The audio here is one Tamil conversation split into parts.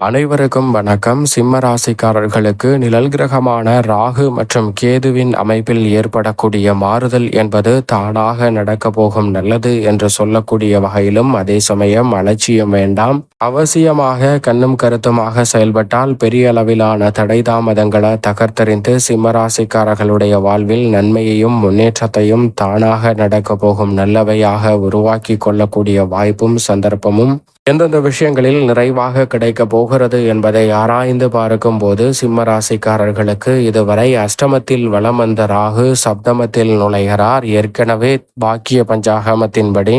அனைவருக்கும் வணக்கம். சிம்ம ராசிக்காரர்களுக்கு நிழல் கிரகமான ராகு மற்றும் கேதுவின் அமைப்பில் ஏற்படக்கூடிய மாறுதல் என்பது தானாக நடக்க போகும் நல்லது என்று சொல்லக்கூடிய வகையிலும் அதே சமயம் அலட்சியம் வேண்டாம். அவசியமாக கண்ணும் கருத்துமாக செயல்பட்டால் பெரிய அளவிலான தடை தாமதங்களை தகர்த்தறிந்து சிம்ம ராசிக்காரர்களுடைய வாழ்வில் நன்மையையும் முன்னேற்றத்தையும் தானாக நடக்க போகும் நல்லவையாக உருவாக்கி கொள்ளக்கூடிய வாய்ப்பும் சந்தர்ப்பமும் எந்தெந்த விஷயங்களில் நிறைவாக கிடைக்க போகிறது என்பதை ஆராய்ந்து பார்க்கும் போது சிம்ம ராசிக்காரர்களுக்கு இதுவரை அஷ்டமத்தில் வளம் வந்த ராகு சப்தமத்தில் நுழைகிறார். ஏற்கனவே பாக்கிய பஞ்சாகமத்தின்படி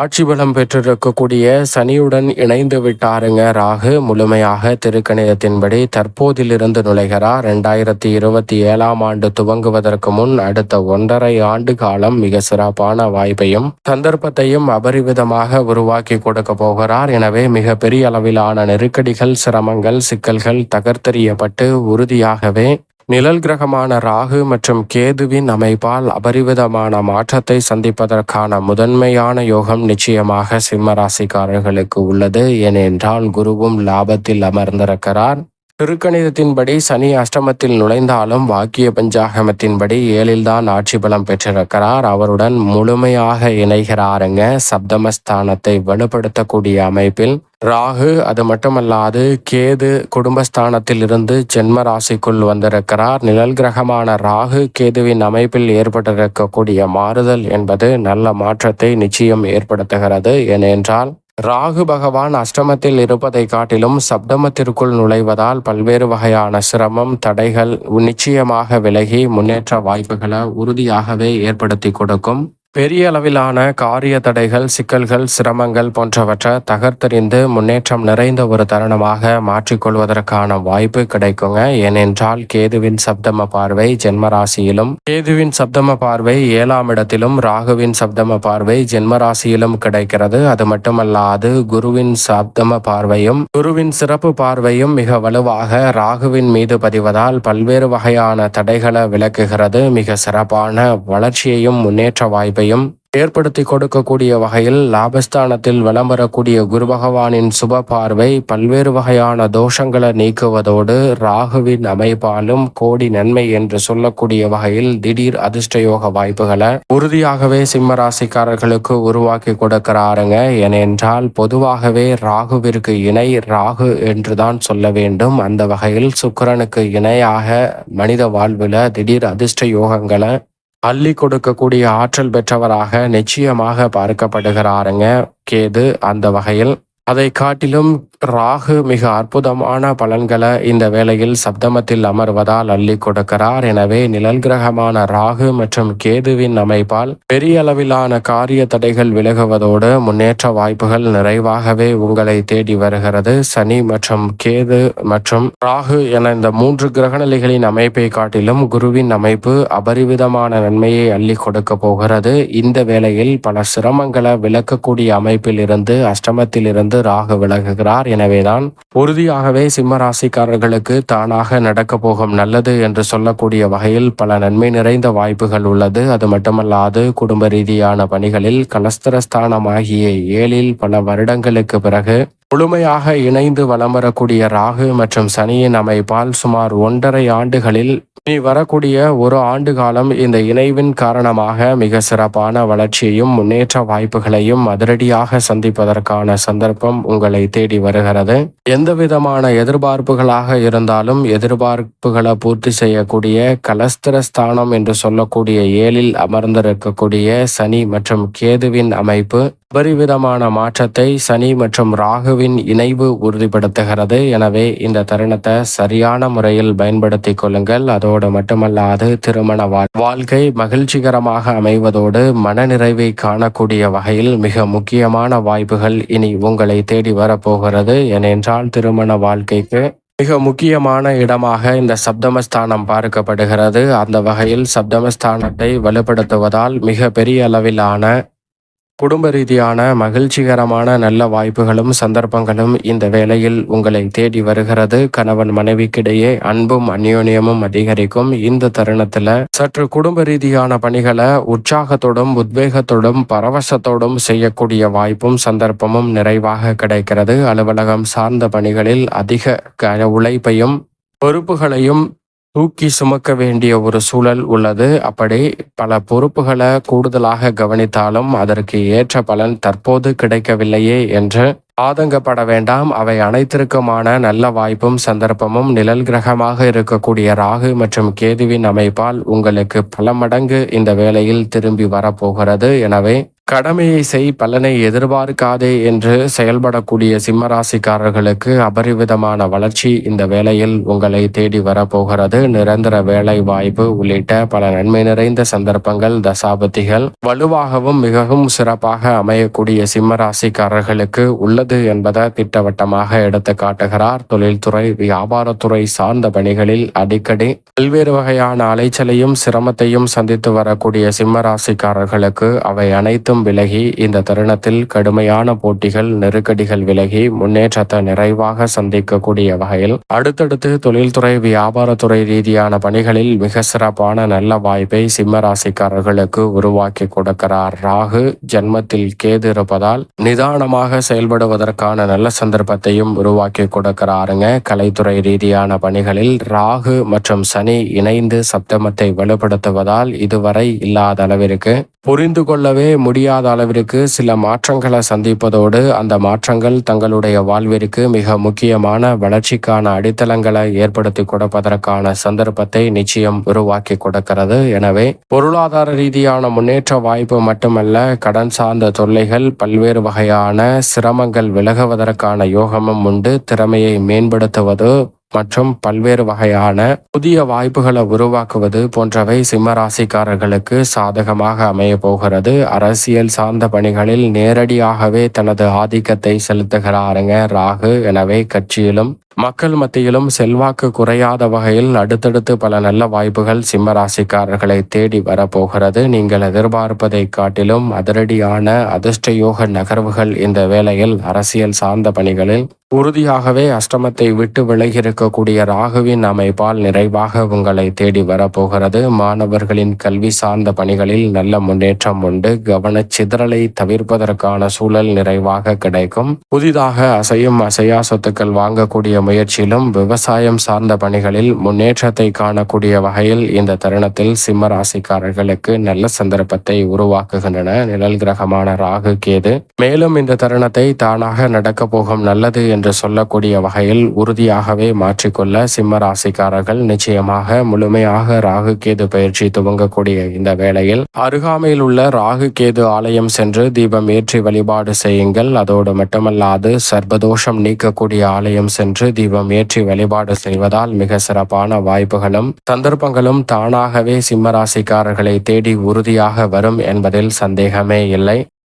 ஆட்சி பலம் பெற்றிருக்கக்கூடிய சனியுடன் இணைந்து விட்டாருங்க ராகு. முழுமையாக திருக்கணிதத்தின்படி தற்போதிலிருந்து நுழைகிறார் ரெண்டாயிரத்தி இருபத்தி ஏழாம் ஆண்டு துவங்குவதற்கு முன் அடுத்த ஒன்றரை ஆண்டு காலம் மிக சிறப்பான வாய்ப்பையும் சந்தர்ப்பத்தையும் அபரிவிதமாக உருவாக்கி கொடுக்க போகிறார். எனவே மிக பெரிய அளவிலான நெருக்கடிகள் சிரமங்கள் சிக்கல்கள் தகர்த்தெறியப்பட்டு உறுதியாகவே நிழல் கிரகமான ராகு மற்றும் கேதுவின் அமைப்பால் அபரிவிதமான மாற்றத்தை சந்திப்பதற்கான முதன்மையான யோகம் நிச்சயமாக சிம்ம ராசிக்காரர்களுக்கு உள்ளது. ஏனென்றால் குருவும் லாபத்தில் அமர்ந்திருக்கிறார். திருக்கணிதத்தின்படி சனி அஷ்டமத்தில் நுழைந்தாலும் வாக்கிய பஞ்சாகமத்தின்படி ஏழில்தான் ஆட்சி பலம் பெற்றிருக்கிறார். அவருடன் முழுமையாக இணைகிறாருங்க. சப்தமஸ்தானத்தை வலுப்படுத்தக்கூடிய அமைப்பில் ராகு அது மட்டுமல்லாது கேது குடும்பஸ்தானத்தில் இருந்து ஜென்ம ராசிக்குள் வந்திருக்கிறார். நிழல் கிரகமான ராகு கேதுவின் அமைப்பில் ஏற்பட்டிருக்கக்கூடிய மாறுதல் என்பது நல்ல மாற்றத்தை நிச்சயம் ஏற்படுத்துகிறது. ஏனென்றால் ராகு பகவான் அஷ்டமத்தில் இருப்பதை காட்டிலும் சப்தமத்திற்குள் நுழைவதால் பல்வேறு வகையான சிரமம் தடைகள் நிச்சயமாக விலகி முன்னேற்ற வாய்ப்புகளை உறுதியாகவே ஏற்படுத்தி கொடுக்கும். பெரிய அளவிலான காரிய தடைகள் சிக்கல்கள் சிரமங்கள் போன்றவற்றை தகர்த்தறிந்து முன்னேற்றம் நிறைந்த ஒரு தருணமாக மாற்றிக்கொள்வதற்கான வாய்ப்பு கிடைக்குங்க. ஏனென்றால் கேதுவின் சப்தம பார்வை ஜென்மராசியிலும் கேதுவின் சப்தம பார்வை ஏழாம் இடத்திலும் ராகுவின் சப்தம பார்வை ஜென்மராசியிலும் கிடைக்கிறது. அது மட்டுமல்லாது குருவின் சப்தம பார்வையும் குருவின் சிறப்பு பார்வையும் மிக வலுவாக ராகுவின் மீது பதிவதால் பல்வேறு வகையான தடைகளை விளக்குகிறது. மிக சிறப்பான வளர்ச்சியையும் முன்னேற்ற வாய்ப்பை பாதிப்பையும் ஏற்படுத்தி கொடுக்கக்கூடிய வகையில் லாபஸ்தானத்தில் வலம் வரக்கூடிய குரு பகவானின் சுப பார்வை பல்வேறு வகையான தோஷங்களை நீக்குவதோடு ராகுவின் அமைப்பாலும் கோடி நன்மை என்று சொல்லக்கூடிய வகையில் திடீர் அதிர்ஷ்டயோக வாய்ப்புகளை உறுதியாகவே சிம்ம ராசிக்காரர்களுக்கு உருவாக்கி கொடுக்கிறாருங்க. ஏனென்றால் பொதுவாகவே ராகுவிற்கு இணை ராகு என்றுதான் சொல்ல வேண்டும். அந்த வகையில் சுக்கரனுக்கு இணையாக மனித வாழ்வில் திடீர் அதிர்ஷ்ட யோகங்களை அள்ளி கொடுக்கக்கூடிய ஆற்றல் பெற்றவராக நிச்சயமாக பார்க்கப்படுகிறாருங்க. கேது அந்த வகையில். அதை காட்டிலும் ராகு மிக அற்புதமான பலன்களை இந்த வேளையில் சப்தமத்தில் அமர்வதால் அள்ளி கொடுக்கிறார். எனவே நிழல் கிரகமான ராகு மற்றும் கேதுவின் அமைப்பால் பெரிய அளவிலான காரிய தடைகள் விலகுவதோடு முன்னேற்ற வாய்ப்புகள் நிறைவாகவே உங்களை தேடி வருகிறது. சனி மற்றும் கேது மற்றும் ராகு என இந்த மூன்று கிரகநிலைகளின் அமைப்பை காட்டிலும் குருவின் அமைப்பு அபரிவிதமான நன்மையை அள்ளி கொடுக்க போகிறது. இந்த வேளையில் பல சிரமங்களை விளக்கக்கூடிய அமைப்பில் இருந்து அஷ்டமத்தில் இருந்து ராக விலகுகிறார் எனவேதான் உறுதியாகவே சிம்ம ராசிக்காரர்களுக்கு தானாக நடக்க போகும் நல்லது என்று சொல்லக்கூடிய வகையில் பல நன்மை நிறைந்த வாய்ப்புகள் உள்ளது. அது மட்டுமல்லாது குடும்ப ரீதியான பணிகளில் கலஸ்தரஸ்தானமாகிய ஏழில் பல வருடங்களுக்கு பிறகு முழுமையாக இணைந்து வலம் வரக்கூடிய ராகு மற்றும் சனியின் அமைப்பால் சுமார் ஒன்றரை ஆண்டுகளில் இனி வரக்கூடிய ஒரு ஆண்டு காலம் இந்த இணைவின் காரணமாக மிக சிறப்பான வளர்ச்சியையும் முன்னேற்ற வாய்ப்புகளையும் அதிரடியாக சந்திப்பதற்கான சந்தர்ப்பம் உங்களை தேடி வருகிறது. எந்த விதமான எதிர்பார்ப்புகளாக இருந்தாலும் எதிர்பார்ப்புகளை பூர்த்தி செய்யக்கூடிய கலஸ்திர ஸ்தானம் என்று சொல்லக்கூடிய ஏழில் அமர்ந்திருக்கக்கூடிய சனி மற்றும் கேதுவின் அமைப்பு அபரிவிதமான மாற்றத்தை சனி மற்றும் ராகுவின் இணைவு உறுதிப்படுத்துகிறது. எனவே இந்த தருணத்தை சரியான முறையில் பயன்படுத்திக் கொள்ளுங்கள். அதோடு மட்டுமல்லாது திருமண வாழ்க்கை மகிழ்ச்சிகரமாக அமைவதோடு மனநிறைவை காணக்கூடிய வகையில் மிக முக்கியமான வாய்ப்புகள் இனி உங்களை தேடி வரப்போகிறது. ஏனென்றால் திருமண வாழ்க்கைக்கு மிக முக்கியமான இடமாக இந்த சப்தமஸ்தானம் பார்க்கப்படுகிறது. அந்த வகையில் சப்தமஸ்தானத்தை வலுப்படுத்துவதால் மிக பெரிய அளவிலான குடும்ப ரீதியான மகிழ்ச்சிகரமான நல்ல வாய்ப்புகளும் சந்தர்ப்பங்களும் இந்த வேளையில் உங்களை தேடி வருகிறது. கணவன் மனைவிக்கிடையே அன்பும் அந்யோன்யமும் அதிகரிக்கும். இந்த தருணத்துல சற்று குடும்ப ரீதியான பணிகளை உற்சாகத்தோடும் உத்வேகத்தோடும் பரவசத்தோடும் செய்யக்கூடிய வாய்ப்பும் சந்தர்ப்பமும் நிறைவாக கிடைக்கிறது. அலுவலகம் சார்ந்த பணிகளில் அதிக க- உழைப்பையும் பொறுப்புகளையும் தூக்கி சுமக்க வேண்டிய ஒரு சூழல் உள்ளது. அப்படி பல பொறுப்புகளை கூடுதலாக கவனித்தாலும் அதற்கு ஏற்ற பலன் தற்போது கிடைக்கவில்லையே என்று ஆதங்கப்பட வேண்டாம். அவை அனைத்திற்குமான நல்ல வாய்ப்பும் சந்தர்ப்பமும் நிழல் கிரகமாக இருக்கக்கூடிய ராகு மற்றும் கேதுவின் அமைப்பால் உங்களுக்கு பல மடங்கு இந்த வேளையில் திரும்பி வரப்போகிறது. எனவே கடமையை செய் பலனை எதிர்பார்க்காதே என்று செயல்படக்கூடிய சிம்மராசிக்காரர்களுக்கு அபரிவிதமான வளர்ச்சி இந்த வேளையில் உங்களை தேடி வரப்போகிறது. நிரந்தர வேலை வாய்ப்பு உள்ளிட்ட பல நன்மை நிறைந்த சந்தர்ப்பங்கள் தசாபதிகள் வலுவாகவும் மிகவும் சிறப்பாக அமையக்கூடிய சிம்மராசிக்காரர்களுக்கு உள்ளது என்பதை திட்டவட்டமாக எடுத்து காட்டுகிறார். தொழில்துறை வியாபாரத்துறை சார்ந்த பணிகளில் அடிக்கடி பல்வேறு வகையான அலைச்சலையும் சிரமத்தையும் சந்தித்து வரக்கூடிய சிம்மராசிக்காரர்களுக்கு அவை அனைத்தும் விலகி இந்த தருணத்தில் கடுமையான போட்டிகள் நெருக்கடிகள் விலகி முன்னேற்றத்தை நிறைவாக சந்திக்கக்கூடிய வகையில் அடுத்தடுத்து தொழில்துறை வியாபாரத்துறை ரீதியான பணிகளில் மிக சிறப்பான நல்ல வாய்ப்பை சிம்மராசிக்காரர்களுக்கு உருவாக்கி கொடுக்கிறார். ராகு ஜென்மத்தில் கேது இருப்பதால் நிதானமாக செயல்படுவதற்கான நல்ல சந்தர்ப்பத்தையும் உருவாக்கி கொடுக்கிறாருங்க. கலைத்துறை ரீதியான பணிகளில் ராகு மற்றும் சனி இணைந்து சப்தமத்தை வலுப்படுத்துவதால் இதுவரை இல்லாத அளவிற்கு புரிந்து கொள்ளவே முடியாத அளவிற்கு சில மாற்றங்களை சந்திப்பதோடு அந்த மாற்றங்கள் தங்களுடைய வாழ்விற்கு மிக முக்கியமான வளர்ச்சிக்கான அடித்தளங்களை ஏற்படுத்தி கொடுப்பதற்கான சந்தர்ப்பத்தை நிச்சயம் உருவாக்கி கொடுக்கிறது. எனவே பொருளாதார ரீதியான முன்னேற்ற வாய்ப்பு மட்டுமல்ல கடன் சார்ந்த தொல்லைகள் பல்வேறு வகையான சிரமங்கள் விலகுவதற்கான யோகமும் உண்டு. திறமையை மேம்படுத்துவது மற்றும் பல்வேறு வகையான புதிய வாய்ப்புகளை உருவாக்குவது போன்றவை சிம்மராசிக்காரர்களுக்கு சாதகமாக அமைய போகிறது. அரசியல் சார்ந்த பணிகளில் நேரடியாகவே தனது ஆதிக்கத்தை செலுத்துகிறாருங்க ராகு. எனவே கட்சியிலும் மக்கள் மத்தியிலும் செல்வாக்கு குறையாத வகையில் அடுத்தடுத்து பல நல்ல வாய்ப்புகள் சிம்ம ராசிக்காரர்களை தேடி வரப்போகிறது. நீங்கள் எதிர்பார்ப்பதை காட்டிலும் அதிரடியான அதிர்ஷ்ட யோக நகர்வுகள் இந்த வேளையில் அரசியல் சார்ந்த பணிகளில் உறுதியாகவே அஷ்டமத்தை விட்டு விலகி இருக்கக்கூடிய ராகுவின் அமைப்பால் நிறைவாக உங்களை தேடி வரப்போகிறது. மாணவர்களின் கல்வி சார்ந்த பணிகளில் நல்ல முன்னேற்றம் உண்டு. கவன சிதறலை தவிர்ப்பதற்கான சூழல் நிறைவாக கிடைக்கும். புதிதாக அசையும் அசையா சொத்துக்கள் வாங்கக்கூடிய முயற்சியிலும் விவசாயம் சார்ந்த பணிகளில் முன்னேற்றத்தை காணக்கூடிய வகையில் இந்த தருணத்தில் சிம்ம ராசிக்காரர்களுக்கு நல்ல சந்தர்ப்பத்தை உருவாக்குகின்றன. நிழல் கிரகமான ராகு கேது. மேலும் இந்த தருணத்தை தானாக நடக்கப் போகும் நல்லது என்று சொல்லக்கூடிய வகையில் உறுதியாகவே மாற்றிக்கொள்ள சிம்ம ராசிக்காரர்கள் நிச்சயமாக முழுமையாக ராகு கேது பயிற்சி துவங்கக்கூடிய இந்த வேளையில் அருகாமையில் உள்ள ராகு கேது ஆலயம் சென்று தீபம் ஏற்றி வழிபாடு செய்யுங்கள். அதோடு மட்டுமல்லாது சர்வதோஷம் நீக்கக்கூடிய ஆலயம் சென்று தீபம் ஏற்றி வழிபாடு செய்வதால் மிக சிறப்பான வாய்ப்புகளும் சந்தர்ப்பங்களும் தானாகவே சிம்மராசிக்காரர்களை தேடி உறுதியாக வரும் என்பதில் சந்தேகமே இல்லை.